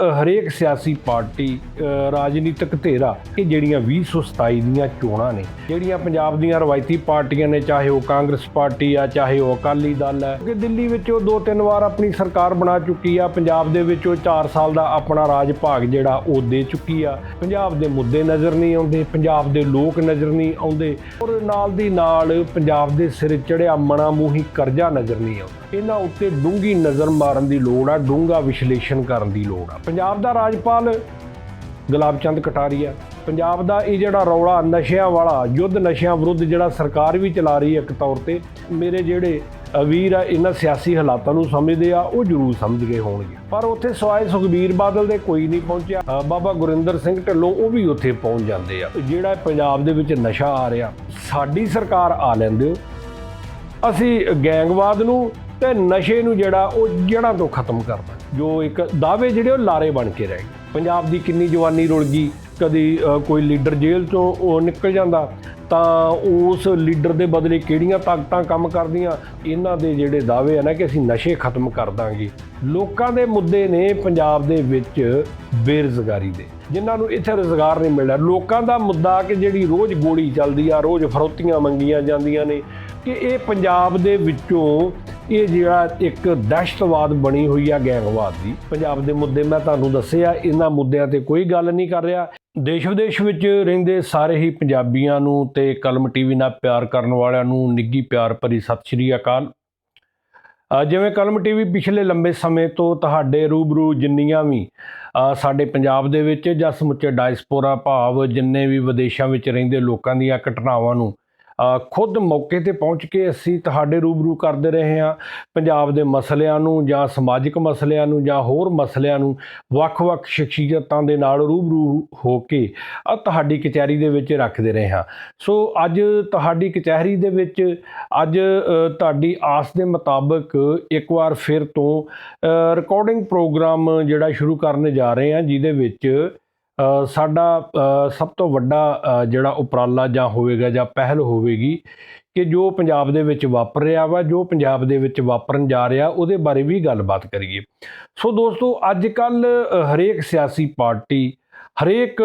ਹਰੇਕ ਸਿਆਸੀ ਪਾਰਟੀ ਰਾਜਨੀਤਿਕ ਧੇਰਾ ਕਿ ਜਿਹੜੀਆਂ 2027 ਦੀਆਂ ਚੋਣਾਂ ਨੇ, ਜਿਹੜੀਆਂ ਪੰਜਾਬ ਦੀਆਂ ਰਵਾਇਤੀ ਪਾਰਟੀਆਂ ਨੇ, ਚਾਹੇ ਉਹ ਕਾਂਗਰਸ ਪਾਰਟੀ ਆ, ਚਾਹੇ ਉਹ ਅਕਾਲੀ ਦਲ ਹੈ ਕਿ ਦਿੱਲੀ ਵਿੱਚ ਉਹ ਦੋ ਤਿੰਨ ਵਾਰ ਆਪਣੀ ਸਰਕਾਰ ਬਣਾ ਚੁੱਕੀ ਆ, ਪੰਜਾਬ ਦੇ ਵਿੱਚ ਉਹ 4 ਸਾਲ ਦਾ ਆਪਣਾ ਰਾਜ ਭਾਗ ਜਿਹੜਾ ਉਹ ਦੇ ਚੁੱਕੀ ਆ, ਪੰਜਾਬ ਦੇ ਮੁੱਦੇ ਨਜ਼ਰ ਨਹੀਂ ਆਉਂਦੇ, ਪੰਜਾਬ ਦੇ ਲੋਕ ਨਜ਼ਰ ਨਹੀਂ ਆਉਂਦੇ, ਔਰ ਨਾਲ ਦੀ ਨਾਲ ਪੰਜਾਬ ਦੇ ਸਿਰ ਚੜਿਆ ਮਣਾ ਮੂੰਹੀ ਕਰਜ਼ਾ ਨਜ਼ਰ ਨਹੀਂ ਆਉਂਦਾ। ਇਹਨਾਂ ਉੱਤੇ ਡੂੰਗੀ ਨਜ਼ਰ ਮਾਰਨ ਦੀ ਲੋੜ ਆ ਡੂੰਗਾ ਵਿਸ਼ਲੇਸ਼ਣ ਕਰਨ ਦੀ ਲੋੜ ਆ। ਪੰਜਾਬ ਦਾ ਰਾਜਪਾਲ ਗੁਲਾਬ ਚੰਦ ਕਟਾਰੀਆ, ਪੰਜਾਬ ਦਾ ਇਹ ਜਿਹੜਾ ਰੌਲਾ, ਨਸ਼ਿਆਂ ਵਾਲਾ, ਯੁੱਧ ਨਸ਼ਿਆਂ ਵਿਰੁੱਧ ਜਿਹੜਾ ਸਰਕਾਰ ਵੀ ਚਲਾ ਰਹੀ ਹੈ ਇੱਕ ਤੌਰ ਤੇ, ਮੇਰੇ ਜਿਹੜੇ ਵੀਰ ਆ, ਇਹਨਾਂ ਸਿਆਸੀ ਹਾਲਾਤਾਂ ਨੂੰ ਸਮਝਦੇ ਆ, ਉਹ ਜ਼ਰੂਰ ਸਮਝ ਗਏ ਹੋਣਗੇ। ਪਰ ਉੱਥੇ ਸਵਾਏ ਸੁਖਬੀਰ ਬਾਦਲ ਦੇ ਕੋਈ ਨਹੀਂ ਪਹੁੰਚਿਆ। ਬਾਬਾ ਗੁਰਿੰਦਰ ਸਿੰਘ ਢਿੱਲੋਂ ਉਹ ਵੀ ਉੱਥੇ ਪਹੁੰਚ ਜਾਂਦੇ ਆ। ਜਿਹੜਾ ਪੰਜਾਬ ਦੇ ਵਿੱਚ ਨਸ਼ਾ ਆ ਰਿਹਾ, ਸਾਡੀ ਸਰਕਾਰ ਆ ਲੈਂਦੇ ਹੋ। ਅਸੀਂ ਗੈਂਗਵਾਦ ਨੂੰ ਤੇ ਨਸ਼ੇ ਨੂੰ ਜਿਹੜਾ ਉਹ ਜੜ੍ਹਾਂ ਤੋਂ ਖਤਮ ਕਰਨਾ। ਜੋ ਇੱਕ ਦਾਅਵੇ ਜਿਹੜੇ ਉਹ ਲਾਰੇ ਬਣ ਕੇ ਰਹਿ ਗਏ। ਪੰਜਾਬ ਦੀ ਕਿੰਨੀ ਜਵਾਨੀ ਰੁਲ ਗਈ, ਕਦੀ ਕੋਈ ਲੀਡਰ ਜੇਲ੍ਹ ਤੋਂ ਉਹ ਨਿਕਲ ਜਾਂਦਾ, ਤਾਂ ਉਸ ਲੀਡਰ ਦੇ ਬਦਲੇ ਕਿਹੜੀਆਂ ਤਾਕਤਾਂ ਕੰਮ ਕਰਦੀਆਂ? ਇਹਨਾਂ ਦੇ ਜਿਹੜੇ ਦਾਅਵੇ ਆ ਨਾ ਕਿ ਅਸੀਂ ਨਸ਼ੇ ਖਤਮ ਕਰ ਦਾਂਗੇ। ਲੋਕਾਂ ਦੇ ਮੁੱਦੇ ਨੇ ਪੰਜਾਬ ਦੇ ਵਿੱਚ ਬੇਰੁਜ਼ਗਾਰੀ ਦੇ। ਜਿਨ੍ਹਾਂ ਨੂੰ ਇੱਥੇ ਰੁਜ਼ਗਾਰ ਨਹੀਂ ਮਿਲ ਲੋਕਾਂ ਦਾ ਮੁੱਦਾ ਕਿ ਜਿਹੜੀ ਰੋਜ਼ ਗੋਲੀ ਚੱਲਦੀ ਆ, ਰੋਜ਼ ਫਰੋਤੀਆਂ ਮੰਗੀਆਂ ਜਾਂਦੀਆਂ ਨੇ, ਕਿ ਇਹ ਪੰਜਾਬ ਦੇ ਵਿੱਚੋਂ ਇਹ ਜਿਹੜਾ ਇੱਕ ਦਹਿਸ਼ਤਵਾਦ ਬਣੀ ਹੋਈ ਆ ਗੈਂਗਵਾਦ ਦੀ। ਪੰਜਾਬ ਦੇ ਮੁੱਦੇ ਮੈਂ ਤੁਹਾਨੂੰ ਦੱਸਿਆ, ਇਹਨਾਂ ਮੁੱਦਿਆਂ ਤੇ ਕੋਈ ਗੱਲ ਨਹੀਂ ਕਰ ਰਿਹਾ। ਦੇਸ਼ ਵਿਦੇਸ਼ ਵਿੱਚ ਰਹਿੰਦੇ ਸਾਰੇ ਹੀ ਪੰਜਾਬੀਆਂ ਨੂੰ ਤੇ ਕਲਮ ਟੀਵੀ ਨਾਲ ਪਿਆਰ ਕਰਨ ਵਾਲਿਆਂ ਨੂੰ ਨਿੱਗੀ ਪਿਆਰ ਭਰੀ ਸਤਿ ਸ਼੍ਰੀ ਅਕਾਲ। ਜਿਵੇਂ ਕਲਮ ਟੀਵੀ ਪਿਛਲੇ ਲੰਬੇ ਸਮੇਂ ਤੋਂ ਤੁਹਾਡੇ ਰੂਬਰੂ ਜਿੰਨੀਆਂ ਵੀ ਸਾਡੇ ਪੰਜਾਬ ਦੇ ਵਿੱਚ ਜਾਂ ਸਮੁੱਚੇ ਡਾਇਸਪੋਰਾ ਭਾਵ ਜਿੰਨੇ ਵੀ ਵਿਦੇਸ਼ਾਂ ਵਿੱਚ ਰਹਿੰਦੇ ਲੋਕਾਂ ਦੀਆਂ ਘਟਨਾਵਾਂ ਨੂੰ ਖੁਦ ਮੌਕੇ ਤੇ ਪਹੁੰਚ ਕੇ ਅਸੀਂ ਤੁਹਾਡੇ ਰੂਬਰੂ ਕਰਦੇ ਰਹੇ ਹਾਂ। ਪੰਜਾਬ ਦੇ ਮਸਲਿਆਂ ਨੂੰ ਜਾਂ ਸਮਾਜਿਕ ਮਸਲਿਆਂ ਨੂੰ ਜਾਂ ਹੋਰ ਮਸਲਿਆਂ ਨੂੰ ਵੱਖ-ਵੱਖ ਸ਼ਖਸੀਅਤਾਂ ਦੇ ਨਾਲ ਰੂਬਰੂ ਹੋ ਕੇ ਆ ਤੁਹਾਡੀ ਕਚਹਿਰੀ ਦੇ ਵਿੱਚ ਰੱਖਦੇ ਰਹੇ ਹਾਂ। ਸੋ ਅੱਜ ਤੁਹਾਡੀ ਕਚਹਿਰੀ ਦੇ ਵਿੱਚ ਅੱਜ ਤੁਹਾਡੀ ਆਸ ਦੇ ਮੁਤਾਬਕ ਇੱਕ ਵਾਰ ਫਿਰ ਤੋਂ ਰਿਕਾਰਡਿੰਗ ਪ੍ਰੋਗਰਾਮ ਜਿਹੜਾ ਸ਼ੁਰੂ ਕਰਨ ਜਾ ਰਹੇ ਹਾਂ, ਜਿਹਦੇ ਵਿੱਚ ਸਾਡਾ ਸਭ ਤੋਂ ਵੱਡਾ ਜਿਹੜਾ ਉਪਰਾਲਾ ਜਾਂ ਹੋਵੇਗਾ ਜਾਂ ਪਹਿਲ ਹੋਵੇਗੀ ਕਿ ਜੋ ਪੰਜਾਬ ਦੇ ਵਿੱਚ ਵਾਪਰ ਰਿਹਾ ਵਾ, ਜੋ ਪੰਜਾਬ ਦੇ ਵਿੱਚ ਵਾਪਰਨ ਜਾ ਰਿਹਾ, ਉਹਦੇ ਬਾਰੇ ਵੀ ਗੱਲਬਾਤ ਕਰੀਏ। ਸੋ ਦੋਸਤੋ ਅੱਜ ਕੱਲ ਹਰੇਕ ਸਿਆਸੀ ਪਾਰਟੀ, ਹਰੇਕ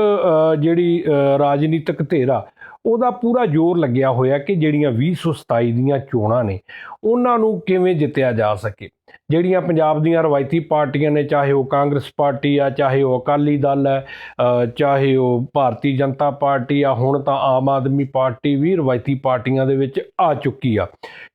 ਜਿਹੜੀ ਰਾਜਨੀਤਿਕ ਧੇਰਾ ਉਹਦਾ ਪੂਰਾ ਜ਼ੋਰ ਲੱਗਿਆ ਹੋਇਆ ਕਿ ਜਿਹੜੀਆਂ 2027 ਦੀਆਂ ਚੋਣਾਂ ਨੇ, ਉਹਨਾਂ ਨੂੰ ਕਿਵੇਂ ਜਿੱਤਿਆ ਜਾ ਸਕੇ। ਜਿਹੜੀਆਂ ਪੰਜਾਬ ਦੀਆਂ ਰਵਾਇਤੀ ਪਾਰਟੀਆਂ ਨੇ, ਚਾਹੇ ਉਹ ਕਾਂਗਰਸ ਪਾਰਟੀ ਆ, ਚਾਹੇ ਉਹ ਅਕਾਲੀ ਦਲ ਹੈ ਚਾਹੇ ਉਹ ਭਾਰਤੀ ਜਨਤਾ ਪਾਰਟੀ ਆ, ਹੁਣ ਤਾਂ ਆਮ ਆਦਮੀ ਪਾਰਟੀ ਵੀ ਰਵਾਇਤੀ ਪਾਰਟੀਆਂ ਦੇ ਵਿੱਚ ਆ ਚੁੱਕੀ ਆ।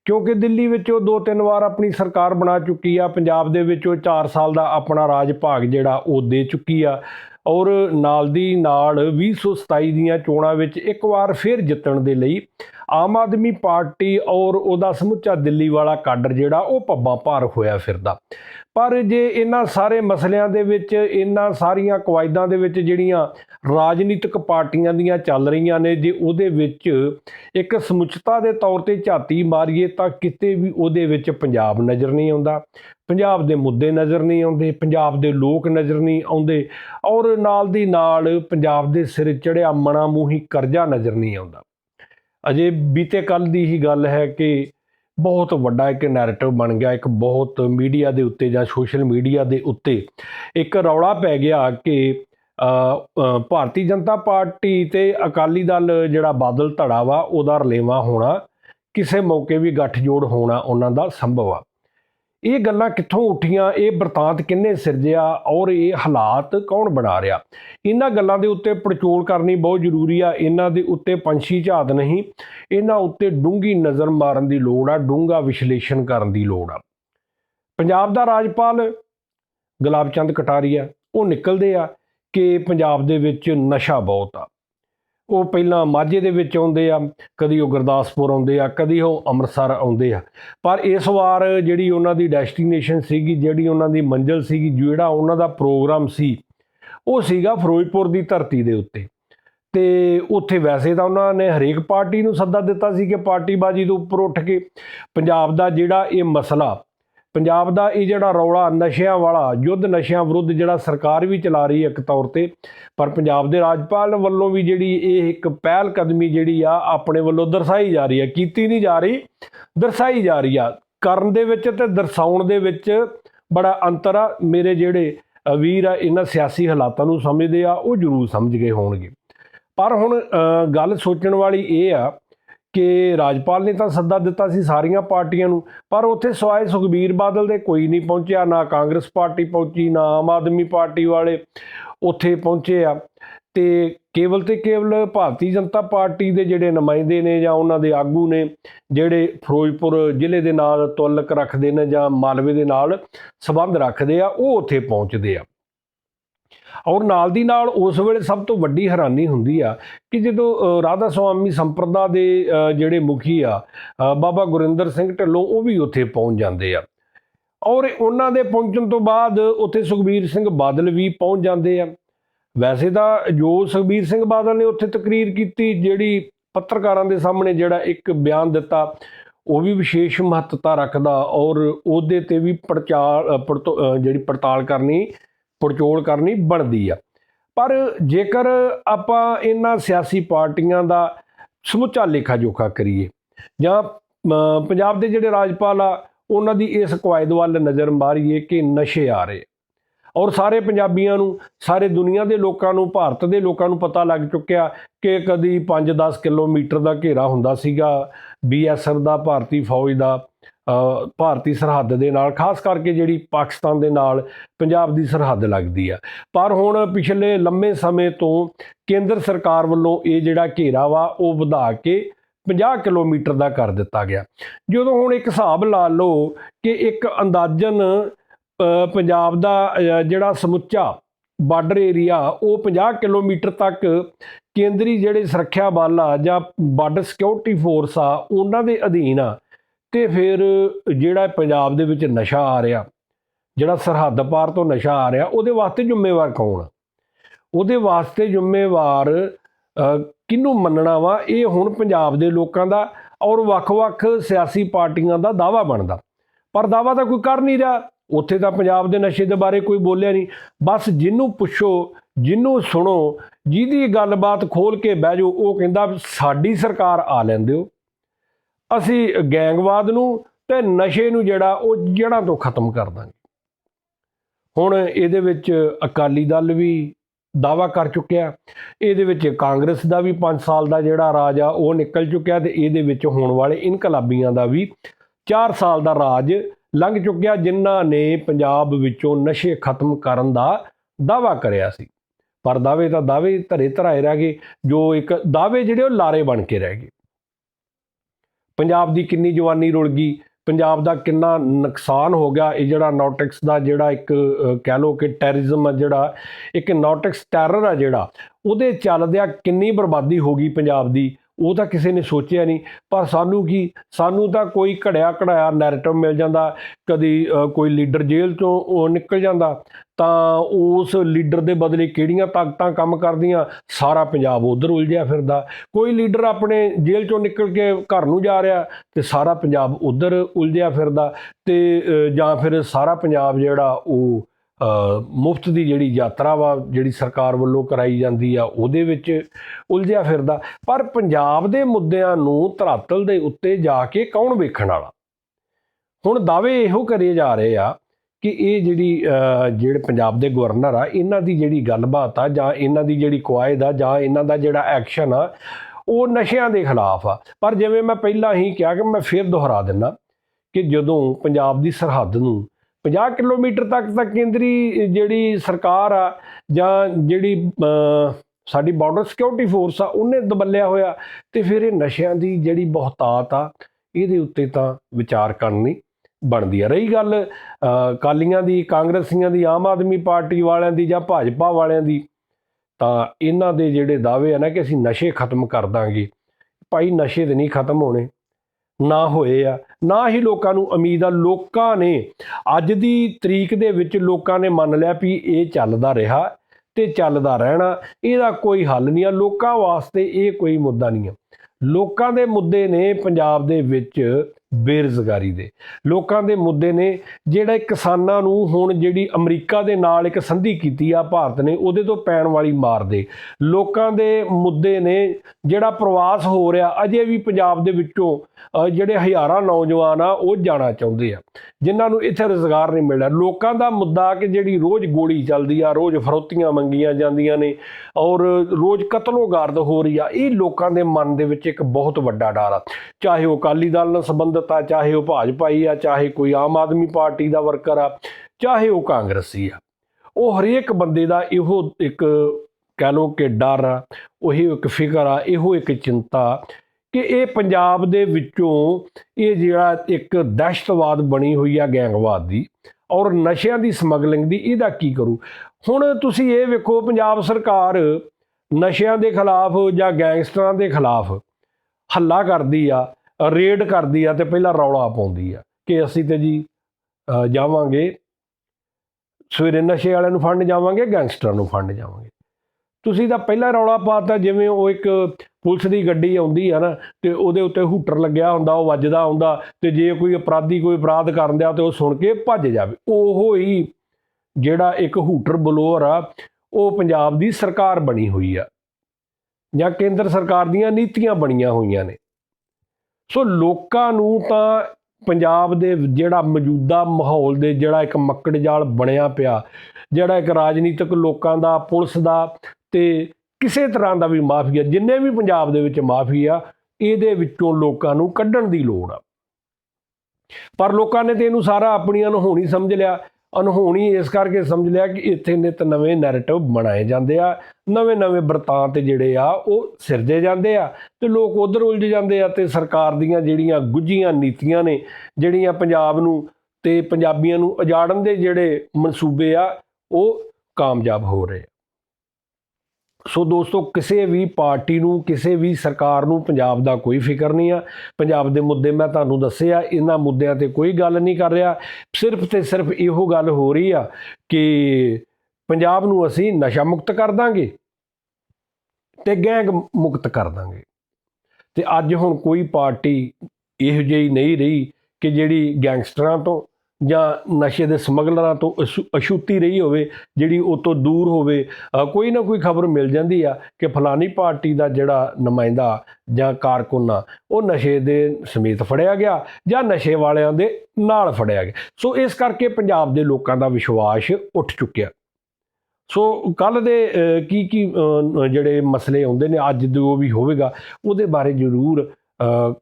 ਕਿਉਂਕਿ ਦਿੱਲੀ ਵਿੱਚ ਉਹ ਦੋ ਤਿੰਨ ਵਾਰ ਆਪਣੀ ਸਰਕਾਰ ਬਣਾ ਚੁੱਕੀ ਆ, ਪੰਜਾਬ ਦੇ ਵਿੱਚ ਉਹ 4 ਸਾਲ ਦਾ ਆਪਣਾ ਰਾਜ ਭਾਗ ਜਿਹੜਾ ਉਹ ਦੇ ਚੁੱਕੀ ਆ। ਔਰ ਨਾਲ ਦੀ ਨਾਲ 2027 ਦੀਆਂ ਚੋਣਾਂ ਵਿੱਚ ਇੱਕ ਵਾਰ ਫਿਰ ਜਿੱਤਣ ਦੇ ਲਈ ਆਮ ਆਦਮੀ ਪਾਰਟੀ ਔਰ ਉਹਦਾ ਸਮੁੱਚਾ ਦਿੱਲੀ ਵਾਲਾ ਕਾਡਰ ਜਿਹੜਾ ਉਹ ਪੱਬਾਂ ਭਾਰ ਹੋਇਆ ਫਿਰਦਾ। ਪਰ ਜੇ ਇਹਨਾਂ ਸਾਰੇ ਮਸਲਿਆਂ ਦੇ ਵਿੱਚ, ਇਹਨਾਂ ਸਾਰੀਆਂ ਕਵਾਇਦਾਂ ਦੇ ਵਿੱਚ ਜਿਹੜੀਆਂ ਰਾਜਨੀਤਿਕ ਪਾਰਟੀਆਂ ਦੀਆਂ ਚੱਲ ਰਹੀਆਂ ਨੇ। ਜੇ ਉਹਦੇ ਵਿੱਚ ਇੱਕ ਸਮੁੱਚਤਾ ਦੇ ਤੌਰ ਤੇ ਝਾਤੀ ਮਾਰੀਏ ਤਾਂ ਕਿਤੇ ਵੀ ਉਹਦੇ ਵਿੱਚ ਪੰਜਾਬ ਨਜ਼ਰ ਨਹੀਂ ਆਉਂਦਾ। ਪੰਜਾਬ ਦੇ ਮੁੱਦੇ ਨਜ਼ਰ ਨਹੀਂ ਆਉਂਦੇ, ਪੰਜਾਬ ਦੇ ਲੋਕ ਨਜ਼ਰ ਨਹੀਂ ਆਉਂਦੇ ਔਰ ਨਾਲ ਦੀ ਨਾਲ ਪੰਜਾਬ ਦੇ ਸਿਰ ਚੜਿਆ ਮਣਾ ਮੂਹੀ ਕਰਜ਼ਾ ਨਜ਼ਰ ਨਹੀਂ ਆਉਂਦਾ। ਅਜੇ ਬੀਤੇ ਕੱਲ ਦੀ ਹੀ ਗੱਲ ਹੈ ਕਿ ਬਹੁਤ ਵੱਡਾ ਇੱਕ ਨੈਰੇਟਿਵ ਬਣ ਗਿਆ। ਇੱਕ ਬਹੁਤ ਮੀਡੀਆ ਦੇ ਉੱਤੇ ਜਾਂ ਸੋਸ਼ਲ ਮੀਡੀਆ ਦੇ ਉੱਤੇ ਇੱਕ ਰੌਲਾ ਪੈ ਗਿਆ ਕਿ ਭਾਰਤੀ ਜਨਤਾ ਪਾਰਟੀ ਤੇ ਅਕਾਲੀ ਦਲ ਜਿਹੜਾ ਬਾਦਲ ਧੜਾ ਵਾ, ਉਹਦਾ ਰਲੇਵਾ ਹੋਣਾ, ਕਿਸੇ ਮੌਕੇ ਵੀ ਗੱਠਜੋੜ ਹੋਣਾ ਉਹਨਾਂ ਦਾ ਸੰਭਵ ਆ। ਇਹ ਗੱਲਾਂ ਕਿੱਥੋਂ ਉੱਠੀਆਂ, ਇਹ ਬਰਤਾਂਤ ਕਿੰਨੇ ਸਿਰਜਿਆ ਔਰ ਇਹ ਹਾਲਾਤ ਕੌਣ ਬਣਾ ਰਿਹਾ? ਇਹਨਾਂ ਗੱਲਾਂ ਦੇ ਉੱਤੇ ਪੜਚੋਲ ਕਰਨੀ ਬਹੁਤ ਜ਼ਰੂਰੀ ਆ, ਇਹਨਾਂ ਦੇ ਉੱਤੇ ਪੰਛੀ ਝਾਤ ਨਹੀਂ, ਇਹਨਾਂ ਉੱਤੇ ਡੂੰਗੀ ਨਜ਼ਰ ਮਾਰਨ ਦੀ ਲੋੜ ਆ ਡੂੰਗਾ ਵਿਸ਼ਲੇਸ਼ਣ ਕਰਨ ਦੀ ਲੋੜ ਆ। ਪੰਜਾਬ ਦਾ ਰਾਜਪਾਲ ਗੁਲਾਬ ਚੰਦ ਕਟਾਰੀਆ, ਉਹ ਨਿਕਲਦੇ ਆ ਕਿ ਪੰਜਾਬ ਦੇ ਵਿੱਚ ਨਸ਼ਾ ਬਹੁਤ ਆ। ਉਹ ਪਹਿਲਾਂ ਮਾਝੇ ਦੇ ਵਿੱਚ ਆਉਂਦੇ ਆ, ਕਦੀ ਉਹ ਗੁਰਦਾਸਪੁਰ ਆਉਂਦੇ ਆ, ਕਦੀ ਉਹ ਅੰਮ੍ਰਿਤਸਰ ਆਉਂਦੇ ਆ। ਪਰ ਇਸ ਵਾਰ ਜਿਹੜੀ ਉਹਨਾਂ ਦੀ ਡੈਸਟੀਨੇਸ਼ਨ ਸੀਗੀ, ਜਿਹੜੀ ਉਹਨਾਂ ਦੀ ਮੰਜ਼ਿਲ ਸੀਗੀ, ਜਿਹੜਾ ਉਹਨਾਂ ਦਾ ਪ੍ਰੋਗਰਾਮ ਸੀ, ਉਹ ਸੀਗਾ ਫਿਰੋਜ਼ਪੁਰ ਦੀ ਧਰਤੀ ਦੇ ਉੱਤੇ। ਤੇ ਉੱਥੇ ਵੈਸੇ ਤਾਂ ਉਹਨਾਂ ਨੇ ਹਰੇਕ ਪਾਰਟੀ ਨੂੰ ਸੱਦਾ ਦਿੱਤਾ ਸੀ ਕਿ ਪਾਰਟੀਬਾਜ਼ੀ ਤੋਂ ਉੱਪਰ ਉੱਠ ਕੇ ਪੰਜਾਬ ਦਾ ਜਿਹੜਾ ਇਹ ਮਸਲਾ ਪੰਜਾਬ ਦਾ ਇਹ ਜਿਹੜਾ ਰੌਲਾ, ਨਸ਼ਿਆਂ ਵਾਲਾ, ਯੁੱਧ ਨਸ਼ਿਆਂ ਵਿਰੁੱਧ ਜਿਹੜਾ ਸਰਕਾਰ ਵੀ ਚਲਾ ਰਹੀ ਹੈ ਇੱਕ ਤੌਰ ਤੇ, ਪਰ ਪੰਜਾਬ ਦੇ ਰਾਜਪਾਲ ਵੱਲੋਂ ਵੀ ਜਿਹੜੀ ਇਹ ਇੱਕ ਪਹਿਲ ਕਦਮੀ ਜਿਹੜੀ ਆ, ਆਪਣੇ ਵੱਲੋਂ ਦਰਸਾਈ ਜਾ ਰਹੀ ਹੈ, ਕੀਤੀ ਨਹੀਂ ਜਾ ਰਹੀ, ਦਰਸਾਈ ਜਾ ਰਹੀ ਆ। ਕਰਨ ਦੇ ਵਿੱਚ ਤੇ ਦਰਸਾਉਣ ਦੇ ਵਿੱਚ ਬੜਾ ਅੰਤਰ ਆ। ਮੇਰੇ ਜਿਹੜੇ ਵੀਰ ਆ, ਇਹਨਾਂ ਸਿਆਸੀ ਹਾਲਾਤਾਂ ਨੂੰ ਸਮਝਦੇ ਆ, ਉਹ ਜ਼ਰੂਰ ਸਮਝ ਗਏ ਹੋਣਗੇ। ਪਰ ਹੁਣ ਗੱਲ ਸੋਚਣ ਵਾਲੀ ਇਹ ਆ ਕਿ ਰਾਜਪਾਲ ਨੇ ਤਾਂ ਸੱਦਾ ਦਿੱਤਾ ਸੀ ਸਾਰੀਆਂ ਪਾਰਟੀਆਂ ਨੂੰ, ਪਰ ਉੱਥੇ ਸਵਾਏ ਸੁਖਬੀਰ ਬਾਦਲ ਦੇ ਕੋਈ ਨਹੀਂ ਪਹੁੰਚਿਆ, ਨਾ ਕਾਂਗਰਸ ਪਾਰਟੀ ਪਹੁੰਚੀ, ਨਾ ਆਮ ਆਦਮੀ ਪਾਰਟੀ ਵਾਲੇ ਉੱਥੇ ਪਹੁੰਚੇ ਆ। ਤੇ ਕੇਵਲ ਤੇ ਕੇਵਲ ਭਾਰਤੀ ਜਨਤਾ ਪਾਰਟੀ ਦੇ ਜਿਹੜੇ ਨੁਮਾਇੰਦੇ ਨੇ ਜਾਂ ਉਹਨਾਂ ਦੇ ਆਗੂ ਨੇ, ਜਿਹੜੇ ਫਿਰੋਜ਼ਪੁਰ ਜ਼ਿਲ੍ਹੇ ਦੇ ਨਾਲ ਤੁਲਕ ਰੱਖਦੇ ਨੇ ਜਾਂ ਮਾਲਵੇ ਦੇ ਨਾਲ ਸਬੰਧ ਰੱਖਦੇ ਆ, ਉਹ ਉੱਥੇ ਪਹੁੰਚਦੇ ਆ। ਔਰ ਨਾਲ ਦੀ ਨਾਲ ਉਸ ਵੇਲੇ ਸਭ ਤੋਂ ਵੱਡੀ ਹੈਰਾਨੀ ਹੁੰਦੀ ਆ ਕਿ ਜਦੋਂ ਰਾਧਾ ਸੁਆਮੀ ਸੰਪਰਦਾ ਦੇ ਜਿਹੜੇ ਮੁਖੀ ਆ ਬਾਬਾ ਗੁਰਿੰਦਰ ਸਿੰਘ ਢਿੱਲੋਂ ਉਹ ਵੀ ਉੱਥੇ ਪਹੁੰਚ ਜਾਂਦੇ ਆ। ਔਰ ਉਹਨਾਂ ਦੇ ਪਹੁੰਚਣ ਤੋਂ ਬਾਅਦ ਉੱਥੇ ਸੁਖਬੀਰ ਸਿੰਘ ਬਾਦਲ ਵੀ ਪਹੁੰਚ ਜਾਂਦੇ ਆ। ਵੈਸੇ ਤਾਂ ਜੋ ਸੁਖਬੀਰ ਸਿੰਘ ਬਾਦਲ ਨੇ ਉੱਥੇ ਤਕਰੀਰ ਕੀਤੀ, ਜਿਹੜੀ ਪੱਤਰਕਾਰਾਂ ਦੇ ਸਾਹਮਣੇ ਜਿਹੜਾ ਇੱਕ ਬਿਆਨ ਦਿੱਤਾ, ਉਹ ਵੀ ਵਿਸ਼ੇਸ਼ ਮਹੱਤਤਾ ਰੱਖਦਾ ਔਰ ਉਹਦੇ ਤੇ ਵੀ ਪੜਚਾਲ ਪੜਤੋ- ਜਿਹੜੀ ਪੜਤਾਲ ਕਰਨੀ ਪੜਚੋਲ ਕਰਨੀ ਬਣਦੀ ਆ। ਪਰ ਜੇਕਰ ਆਪਾਂ ਇਹਨਾਂ ਸਿਆਸੀ ਪਾਰਟੀਆਂ ਦਾ ਸਮੁੱਚਾ ਲੇਖਾ ਜੋਖਾ ਕਰੀਏ, ਜਾਂ ਪੰਜਾਬ ਦੇ ਜਿਹੜੇ ਰਾਜਪਾਲ ਆ, ਉਹਨਾਂ ਦੀ ਇਸ ਕਵਾਇਦ ਵੱਲ ਨਜ਼ਰ ਮਾਰੀਏ ਕਿ ਨਸ਼ੇ ਆ ਰਹੇ। ਔਰ ਸਾਰੇ ਪੰਜਾਬੀਆਂ ਨੂੰ, ਸਾਰੇ ਦੁਨੀਆ ਦੇ ਲੋਕਾਂ ਨੂੰ, ਭਾਰਤ ਦੇ ਲੋਕਾਂ ਨੂੰ ਪਤਾ ਲੱਗ ਚੁੱਕਿਆ ਕਿ ਕਦੀ 5-10 ਕਿਲੋਮੀਟਰ ਦਾ ਘੇਰਾ ਹੁੰਦਾ ਸੀਗਾ ਬੀਐਸਐਫ ਦਾ, ਭਾਰਤੀ ਫੌਜ ਦਾ ਭਾਰਤੀ ਸਰਹੱਦ ਦੇ ਨਾਲ, ਖਾਸ ਕਰਕੇ ਜਿਹੜੀ ਪਾਕਿਸਤਾਨ ਦੇ ਨਾਲ ਪੰਜਾਬ ਦੀ ਸਰਹੱਦ ਲੱਗਦੀ ਆ। ਪਰ ਹੁਣ ਪਿਛਲੇ ਲੰਮੇ ਸਮੇਂ ਤੋਂ ਕੇਂਦਰ ਸਰਕਾਰ ਵੱਲੋਂ ਇਹ ਜਿਹੜਾ ਘੇਰਾ ਵਾ, ਉਹ ਵਧਾ ਕੇ 50 ਕਿਲੋਮੀਟਰ ਦਾ ਕਰ ਦਿੱਤਾ ਗਿਆ। ਜਦੋਂ ਹੁਣ ਇੱਕ ਹਿਸਾਬ ਲਾ ਲਓ ਕਿ ਇੱਕ ਅੰਦਾਜ਼ਨ ਪੰਜਾਬ ਦਾ ਜਿਹੜਾ ਸਮੁੱਚਾ ਬਾਰਡਰ ਏਰੀਆ, ਉਹ 50 ਕਿਲੋਮੀਟਰ ਤੱਕ ਕੇਂਦਰੀ ਜਿਹੜੇ ਸੁਰੱਖਿਆ ਬਲ ਆ ਜਾਂ ਬਾਰਡਰ ਸਿਕਿਉਰਿਟੀ ਫੋਰਸ ਆ, ਉਹਨਾਂ ਦੇ ਅਧੀਨ ਆ ਤੇ ਫਿਰ ਜਿਹੜਾ ਪੰਜਾਬ ਦੇ ਵਿੱਚ ਨਸ਼ਾ ਆ ਰਿਹਾ, ਜਿਹੜਾ ਸਰਹੱਦ ਪਾਰ ਤੋਂ ਨਸ਼ਾ ਆ ਰਿਹਾ, ਉਹਦੇ ਵਾਸਤੇ ਜ਼ਿੰਮੇਵਾਰ ਕੌਣ ਆ? ਉਹਦੇ ਵਾਸਤੇ ਜ਼ਿੰਮੇਵਾਰ ਕਿਹਨੂੰ ਮੰਨਣਾ ਵਾ? ਇਹ ਹੁਣ ਪੰਜਾਬ ਦੇ ਲੋਕਾਂ ਦਾ ਔਰ ਵੱਖ-ਵੱਖ ਸਿਆਸੀ ਪਾਰਟੀਆਂ ਦਾ ਦਾਵਾ ਬਣਦਾ। ਪਰ ਦਾਵਾ ਤਾਂ ਕੋਈ ਕਰ ਨਹੀਂ ਰਿਹਾ। ਉੱਥੇ ਤਾਂ ਪੰਜਾਬ ਦੇ ਨਸ਼ੇ ਦੇ ਬਾਰੇ ਕੋਈ ਬੋਲਿਆ ਨਹੀਂ। ਬਸ ਜਿਹਨੂੰ ਪੁੱਛੋ, ਜਿਹਨੂੰ ਸੁਣੋ, ਜਿਹਦੀ ਗੱਲਬਾਤ ਖੋਲ ਕੇ ਬਹਿ ਜਾਓ, ਉਹ ਕਹਿੰਦਾ, ਸਾਡੀ ਸਰਕਾਰ ਆ ਲੈਂਦੇ ਹੋ। ਅਸੀਂ ਗੈਂਗਵਾਦ ਨੂੰ ਤੇ ਨਸ਼ੇ ਨੂੰ ਜਿਹੜਾ ਉਹ ਜੜ੍ਹਾਂ ਤੋਂ ਖਤਮ ਕਰ ਦਾਂਗੇ। ਹੁਣ ਇਹਦੇ ਵਿੱਚ ਅਕਾਲੀ ਦਲ ਵੀ ਦਾਵਾ ਕਰ ਚੁੱਕਿਆ, ਇਹਦੇ ਵਿੱਚ ਕਾਂਗਰਸ ਦਾ ਵੀ 5 ਸਾਲ ਦਾ ਜਿਹੜਾ ਰਾਜ ਆ, ਉਹ ਨਿਕਲ ਚੁੱਕਿਆ ਤੇ ਇਹਦੇ ਵਿੱਚ ਹੋਣ ਵਾਲੇ ਇਨਕਲਾਬੀਆਂ ਦਾ ਵੀ 4 ਸਾਲ ਦਾ ਰਾਜ ਲੰਘ ਚੁੱਕਿਆ, ਜਿਨ੍ਹਾਂ ਨੇ ਪੰਜਾਬ ਵਿੱਚੋਂ ਨਸ਼ੇ ਖਤਮ ਕਰਨ ਦਾ ਦਾਵਾ ਕਰਿਆ ਸੀ। ਪਰ ਦਾਅਵੇ ਤਾਂ ਦਾਅਵੇ ਧਰੇ ਧਰਾਏ ਰਹਿ ਗਏ, ਜੋ ਇੱਕ ਦਾਅਵੇ ਜਿਹੜੇ ਉਹ ਲਾਰੇ ਬਣ ਕੇ ਰਹਿ ਗਏ। ਪੰਜਾਬ ਦੀ ਕਿੰਨੀ ਜਵਾਨੀ ਰੁਲ ਗਈ, ਪੰਜਾਬ ਦਾ ਕਿੰਨਾ ਨੁਕਸਾਨ ਹੋ ਗਿਆ, ਇਹ ਜਿਹੜਾ ਨੌਟਿਕਸ ਦਾ ਜਿਹੜਾ ਇੱਕ ਕਹਿ ਲਓ ਕਿ ਟੈਰਰਿਜ਼ਮ ਆ ਜਿਹੜਾ, ਇੱਕ ਨੌਟਿਕਸ ਟੈਰਰ ਆ ਜਿਹੜਾ, ਉਹਦੇ ਚੱਲਦਿਆਂ ਕਿੰਨੀ ਬਰਬਾਦੀ ਹੋ ਗਈ ਪੰਜਾਬ ਦੀ। ਉਹ ਤਾਂ ਕਿਸੇ ਨੇ ਸੋਚਿਆ ਨਹੀਂ। ਪਰ ਸਾਨੂੰ ਕੀ, ਸਾਨੂੰ ਤਾਂ ਕੋਈ ਘੜਿਆ ਘੜਾਇਆ ਨੈਰੇਟਿਵ ਮਿਲ ਜਾਂਦਾ। ਕਦੀ ਕੋਈ ਲੀਡਰ ਜੇਲ੍ਹ ਤੋਂ ਨਿਕਲ ਜਾਂਦਾ, ਤਾਂ ਉਸ ਲੀਡਰ ਦੇ ਬਦਲੇ ਕਿਹੜੀਆਂ ਤਾਕਤਾਂ ਕੰਮ ਕਰਦੀਆਂ? ਸਾਰਾ ਪੰਜਾਬ ਉਧਰ ਉਲਝਿਆ ਫਿਰਦਾ। ਕੋਈ ਲੀਡਰ ਆਪਣੇ ਜੇਲ੍ਹ ਚੋਂ ਨਿਕਲ ਕੇ ਘਰ ਨੂੰ ਜਾ ਰਿਹਾ ਤੇ ਸਾਰਾ ਪੰਜਾਬ ਉਧਰ ਉਲਝਿਆ ਫਿਰਦਾ ਤੇ ਜਾਂ ਫਿਰ ਸਾਰਾ ਪੰਜਾਬ ਜਿਹੜਾ ਉਹ ਮੁਫਤ ਦੀ ਜਿਹੜੀ ਯਾਤਰਾ ਵਾ, ਜਿਹੜੀ ਸਰਕਾਰ ਵੱਲੋਂ ਕਰਾਈ ਜਾਂਦੀ ਆ, ਉਹਦੇ ਵਿੱਚ ਉਲਝਿਆ ਫਿਰਦਾ। ਪਰ ਪੰਜਾਬ ਦੇ ਮੁੱਦਿਆਂ ਨੂੰ ਧਰਾਤਲ ਦੇ ਉੱਤੇ ਜਾ ਕੇ ਕੌਣ ਵੇਖਣ ਵਾਲਾ? ਹੁਣ ਦਾਅਵੇ ਇਹੋ ਕਰੇ ਜਾ ਰਹੇ ਆ ਕਿ ਇਹ ਜਿਹੜੀ ਜਿਹੜੇ ਪੰਜਾਬ ਦੇ ਗਵਰਨਰ ਆ, ਇਹਨਾਂ ਦੀ ਜਿਹੜੀ ਗੱਲਬਾਤ ਆ, ਜਾਂ ਇਹਨਾਂ ਦੀ ਜਿਹੜੀ ਕੁਆਇਦ ਆ, ਜਾਂ ਇਹਨਾਂ ਦਾ ਜਿਹੜਾ ਐਕਸ਼ਨ ਆ, ਉਹ ਨਸ਼ਿਆਂ ਦੇ ਖਿਲਾਫ ਆ। ਪਰ ਜਿਵੇਂ ਮੈਂ ਪਹਿਲਾਂ ਹੀ ਕਿਹਾ ਕਿ ਮੈਂ ਫਿਰ ਦੁਹਰਾ ਦਿੰਦਾ ਕਿ ਜਦੋਂ ਪੰਜਾਬ ਦੀ ਸਰਹੱਦ ਨੂੰ 50 ਕਿਲੋਮੀਟਰ ਤੱਕ ਤਾਂ ਕੇਂਦਰੀ ਜਿਹੜੀ ਸਰਕਾਰ ਆ ਜਾਂ ਜਿਹੜੀ ਸਾਡੀ ਬਾਰਡਰ ਸਿਕਿਉਰਿਟੀ ਫੋਰਸ ਆ ਉਹਨੇ ਦਬੱਲਿਆ ਹੋਇਆ ਤੇ ਫਿਰ ਇਹ ਨਸ਼ਿਆਂ ਦੀ ਜਿਹੜੀ ਬਹੁਤਾਤ ਆ ਇਹਦੇ ਉੱਤੇ ਤਾਂ ਵਿਚਾਰ ਕਰਨੀ ਬਣਦੀ ਆ। ਰਹੀ ਗੱਲ ਅ, ਕਾਲੀਆਂ ਦੀ ਕਾਂਗਰਸੀਆਂ ਦੀ ਆਮ ਆਦਮੀ ਪਾਰਟੀ ਵਾਲਿਆਂ ਦੀ ਜਾਂ ਭਾਜਪਾ ਵਾਲਿਆਂ ਦੀ ਤਾਂ ਇਹਨਾਂ ਦੇ ਜਿਹੜੇ ਦਾਅਵੇ ਆ ਨਾ ਕਿ ਅਸੀਂ ਨਸ਼ੇ ਖਤਮ ਕਰ ਦਾਂਗੇ ਭਾਈ ਨਸ਼ੇ ਤੇ ਨਹੀਂ ਖਤਮ ਹੋਣੇ। ਨਾ ਹੋਏ ਆ। ਨਾ ਹੀ ਲੋਕਾਂ ਨੂੰ ਉਮੀਦ ਆ। ਲੋਕਾਂ ਨੇ ਅੱਜ ਦੀ ਤਰੀਕ ਦੇ ਵਿੱਚ ਲੋਕਾਂ ਨੇ ਮੰਨ ਲਿਆ ਵੀ ਇਹ ਚੱਲਦਾ ਰਿਹਾ ਤੇ ਚੱਲਦਾ ਰਹਿਣਾ। ਇਹਦਾ ਕੋਈ ਹੱਲ ਨਹੀਂ ਆ। ਲੋਕਾਂ ਵਾਸਤੇ ਇਹ ਕੋਈ ਮੁੱਦਾ ਨਹੀਂ ਆ। ਲੋਕਾਂ ਦੇ ਮੁੱਦੇ ਨੇ ਪੰਜਾਬ ਦੇ ਵਿੱਚ ਬੇਰੁਜ਼ਗਾਰੀ ਦੇ। ਲੋਕਾਂ ਦੇ ਮੁੱਦੇ ਨੇ ਜਿਹੜਾ ਕਿਸਾਨਾਂ ਨੂੰ ਹੁਣ ਜਿਹੜੀ ਅਮਰੀਕਾ ਦੇ ਨਾਲ ਇੱਕ ਸੰਧੀ ਕੀਤੀ ਆ ਭਾਰਤ ਨੇ, ਉਹਦੇ ਤੋਂ ਪੈਣ ਵਾਲੀ ਮਾਰ ਦੇ। ਲੋਕਾਂ ਦੇ ਮੁੱਦੇ ਨੇ ਜਿਹੜਾ ਪ੍ਰਵਾਸ ਹੋ ਰਿਹਾ, ਅਜੇ ਵੀ ਪੰਜਾਬ ਦੇ ਵਿੱਚੋਂ ਜਿਹੜੇ ਹਜ਼ਾਰਾਂ ਨੌਜਵਾਨ ਆ, ਉਹ ਜਾਣਾ ਚਾਹੁੰਦੇ ਆ, ਜਿਨ੍ਹਾਂ ਨੂੰ ਇੱਥੇ ਰੁਜ਼ਗਾਰ ਨਹੀਂ ਮਿਲ ਲੋਕਾਂ ਦਾ ਮੁੱਦਾ ਕਿ ਜਿਹੜੀ ਰੋਜ਼ ਗੋਲੀ ਚੱਲਦੀ ਆ, ਰੋਜ਼ ਫਰੋਤੀਆਂ ਮੰਗੀਆਂ ਜਾਂਦੀਆਂ ਨੇ ਔਰ ਰੋਜ਼ ਕਤਲੋਗਾਰਦ ਹੋ ਰਹੀ ਆ, ਇਹ ਲੋਕਾਂ ਦੇ ਮਨ ਦੇ ਵਿੱਚ ਇੱਕ ਬਹੁਤ ਵੱਡਾ ਡਰ ਆ। ਚਾਹੇ ਉਹ ਅਕਾਲੀ ਦਲ ਨਾਲ ਸੰਬੰਧਿਤ ਆ, ਚਾਹੇ ਉਹ ਭਾਜਪਾਈ ਆ, ਚਾਹੇ ਕੋਈ ਆਮ ਆਦਮੀ ਪਾਰਟੀ ਦਾ ਵਰਕਰ ਆ, ਚਾਹੇ ਉਹ ਕਾਂਗਰਸੀ ਆ। ਉਹ ਹਰੇਕ ਬੰਦੇ ਦਾ ਇਹੋ ਇੱਕ ਕਹਿ ਲਓ ਕਿ ਡਰ ਆ, ਉਹੀ ਇੱਕ ਫਿਕਰ ਆ, ਇਹੋ ਇੱਕ ਚਿੰਤਾ ਕਿ ਇਹ ਪੰਜਾਬ ਦੇ ਵਿੱਚੋਂ ਇਹ ਜਿਹੜਾ ਇੱਕ ਦਹਿਸ਼ਤਵਾਦ ਬਣੀ ਹੋਈ ਆ ਗੈਂਗਵਾਦ ਦੀ। ਔਰ ਨਸ਼ਿਆਂ ਦੀ ਸਮਗਲਿੰਗ ਦੀ ਇਹਦਾ ਕੀ ਕਰੂ? ਹੁਣ ਤੁਸੀਂ ਇਹ ਵੇਖੋ, ਪੰਜਾਬ ਸਰਕਾਰ ਨਸ਼ਿਆਂ ਦੇ ਖਿਲਾਫ ਜਾਂ ਗੈਂਗਸਟਰਾਂ ਦੇ ਖਿਲਾਫ ਹੱਲਾ ਕਰਦੀ ਆ, ਰੇਡ ਕਰਦੀ ਆ ਤੇ ਪਹਿਲਾਂ ਰੌਲਾ ਪਾਉਂਦੀ ਆ ਕਿ ਅਸੀਂ ਤੇ ਜੀ ਜਾਵਾਂਗੇ। ਸਵੇਰੇ ਨਸ਼ੇ ਵਾਲਿਆਂ ਨੂੰ ਫੰਡ ਜਾਵਾਂਗੇ, ਗੈਂਗਸਟਰਾਂ ਨੂੰ ਫੰਡ ਜਾਵਾਂਗੇ। ਤੁਸੀਂ ਤਾਂ ਪਹਿਲਾਂ ਰੌਲਾ ਪਾਤਾ, ਜਿਵੇਂ ਉਹ ਇੱਕ ਪੁਲਿਸ ਦੀ ਗੱਡੀ ਆਉਂਦੀ ਆ ਨਾ, ਤੇ ਉਹਦੇ ਉੱਤੇ ਹੂਟਰ ਲੱਗਿਆ ਹੁੰਦਾ, ਉਹ ਵੱਜਦਾ ਹੁੰਦਾ, ਤੇ ਜੇ ਕੋਈ ਅਪਰਾਧੀ ਕੋਈ ਅਪਰਾਧ ਕਰਨ ਦਿਆ ਤੇ ਉਹ ਸੁਣ ਕੇ ਭੱਜ ਜਾਵੇ। ਉਹੋ ਹੀ ਜਿਹੜਾ ਇੱਕ ਹੂਟਰ ਬਲੋਰ ਆ, ਉਹ ਪੰਜਾਬ ਦੀ ਸਰਕਾਰ ਬਣੀ ਹੋਈ ਆ, ਜਾਂ ਕੇਂਦਰ ਸਰਕਾਰ ਦੀਆਂ ਨੀਤੀਆਂ ਬਣੀਆਂ ਹੋਈਆਂ ਨੇ। ਸੋ ਲੋਕਾਂ ਨੂੰ ਤਾਂ ਪੰਜਾਬ ਦੇ ਜਿਹੜਾ ਮੌਜੂਦਾ ਮਾਹੌਲ ਦੇ ਜਿਹੜਾ ਇੱਕ ਮੱਕੜ ਜਾਲ ਬਣਿਆ ਪਿਆ, ਜਿਹੜਾ ਇੱਕ ਰਾਜਨੀਤਿਕ ਲੋਕਾਂ ਦਾ, ਪੁਲਿਸ ਦਾ ਤੇ ਕਿਸੇ ਤਰ੍ਹਾਂ ਦਾ ਵੀ ਮਾਫੀਆ, ਜਿੰਨੇ ਵੀ ਪੰਜਾਬ ਦੇ ਵਿੱਚ ਮਾਫੀਆ, ਇਹਦੇ ਵਿੱਚੋਂ ਲੋਕਾਂ ਨੂੰ ਕੱਢਣ ਦੀ ਲੋੜ ਆ। ਪਰ ਲੋਕਾਂ ਨੇ ਤੇ ਇਹਨੂੰ ਸਾਰਾ ਆਪਣੀ ਅਨਹੋਣੀ ਸਮਝ ਲਿਆ। ਅਨਹੋਣੀ ਇਸ ਕਰਕੇ ਸਮਝ ਲਿਆ ਕਿ ਇੱਥੇ ਨਿਤ ਨਵੇਂ ਨੈਰੇਟਿਵ ਬਣਾਏ ਜਾਂਦੇ ਆ। ਨਵੇਂ ਨਵੇਂ ਬਰਤਾਂਤ ਜਿਹੜੇ ਆ, ਉਹ ਸਿਰਜੇ ਜਾਂਦੇ ਆ ਤੇ ਲੋਕ ਉਧਰ ਉਲਝ ਜਾਂਦੇ ਆ ਤੇ ਸਰਕਾਰ ਦੀਆਂ ਜਿਹੜੀਆਂ ਗੁੱਝੀਆਂ ਨੀਤੀਆਂ ਨੇ, ਜਿਹੜੀਆਂ ਪੰਜਾਬ ਨੂੰ ਤੇ ਪੰਜਾਬੀਆਂ ਨੂੰ ਉਜਾੜਨ ਦੇ ਜਿਹੜੇ ਮਨਸੂਬੇ ਆ, ਉਹ ਕਾਮਯਾਬ ਹੋ ਰਹੇ ਆ। ਸੋ ਦੋਸਤੋ, ਕਿਸੇ ਵੀ ਪਾਰਟੀ ਨੂੰ, ਕਿਸੇ ਵੀ ਸਰਕਾਰ ਨੂੰ ਪੰਜਾਬ ਦਾ ਕੋਈ ਫਿਕਰ ਨਹੀਂ ਆ। ਪੰਜਾਬ ਦੇ ਮੁੱਦੇ ਮੈਂ ਤੁਹਾਨੂੰ ਦੱਸਿਆ ਇਹਨਾਂ ਮੁੱਦਿਆਂ ਤੇ ਕੋਈ ਗੱਲ ਨਹੀਂ ਕਰ ਰਿਹਾ। ਸਿਰਫ ਤੇ ਸਿਰਫ ਇਹੋ ਗੱਲ ਹੋ ਰਹੀ ਆ ਕਿ ਪੰਜਾਬ ਨੂੰ ਅਸੀਂ ਨਸ਼ਾ ਮੁਕਤ ਕਰ ਦਾਂਗੇ ਤੇ ਗੈਂਗ ਮੁਕਤ ਕਰ ਦਾਂਗੇ। ਤੇ ਅੱਜ ਹੁਣ ਕੋਈ ਪਾਰਟੀ ਇਹੋ ਜਿਹੀ ਨਹੀਂ ਰਹੀ ਕਿ ਜਿਹੜੀ ਗੈਂਗਸਟਰਾਂ ਤੋਂ ਜਾਂ ਨਸ਼ੇ ਦੇ ਸਮਗਲਰਾਂ ਤੋਂ ਅਛੂ- ਅਛੂਤੀ ਰਹੀ ਹੋਵੇ, ਜਿਹੜੀ ਉਹ ਤੋਂ ਦੂਰ ਹੋਵੇ ਕੋਈ ਨਾ ਕੋਈ ਖਬਰ ਮਿਲ ਜਾਂਦੀ ਆ ਕਿ ਫਲਾਨੀ ਪਾਰਟੀ ਦਾ ਜਿਹੜਾ ਨੁਮਾਇੰਦਾ ਜਾਂ ਕਾਰਕੁਨ ਆ, ਉਹ ਨਸ਼ੇ ਦੇ ਸਮੇਤ ਫੜਿਆ ਗਿਆ ਜਾਂ ਨਸ਼ੇ ਵਾਲਿਆਂ ਦੇ ਨਾਲ ਫੜਿਆ ਗਿਆ। ਸੋ ਇਸ ਕਰਕੇ ਪੰਜਾਬ ਦੇ ਲੋਕਾਂ ਦਾ ਵਿਸ਼ਵਾਸ ਉੱਠ ਚੁੱਕਿਆ। ਸੋ ਕੱਲ ਦੇ ਕੀ ਕੀ ਜਿਹੜੇ ਮਸਲੇ ਆਉਂਦੇ ਨੇ, ਅੱਜ ਜੋ ਵੀ ਹੋਵੇਗਾ, ਉਹਦੇ ਬਾਰੇ ਜ਼ਰੂਰ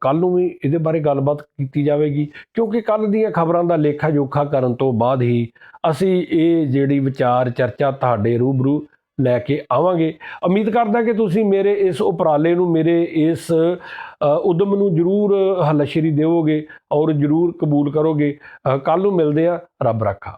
ਕੱਲ ਨੂੰ ਵੀ ਇਹਦੇ ਬਾਰੇ ਗੱਲਬਾਤ ਕੀਤੀ ਜਾਵੇਗੀ ਕਿਉਂਕਿ ਕੱਲ ਦੀਆਂ ਖਬਰਾਂ ਦਾ ਲੇਖਾ ਜੋਖਾ ਕਰਨ ਤੋਂ ਬਾਅਦ ਹੀ ਅਸੀਂ ਇਹ ਜਿਹੜੀ ਵਿਚਾਰ ਚਰਚਾ ਤੁਹਾਡੇ ਰੂਬਰੂ ਲੈ ਕੇ ਆਵਾਂਗੇ। ਉਮੀਦ ਕਰਦਾ ਕਿ ਤੁਸੀਂ ਮੇਰੇ ਇਸ ਉਪਰਾਲੇ ਨੂੰ ਮੇਰੇ ਇਸ ਅ, ਉਦਮ ਨੂੰ ਜਰੂਰ ਹੱਲਾਸ਼ੇਰੀ ਦੇਵੋਗੇ ਔਰ ਜਰੂਰ ਕਬੂਲ ਕਰੋਗੇ। ਕੱਲ ਨੂੰ ਮਿਲਦੇ ਆ ਰੱਬ ਰੱਖਾ।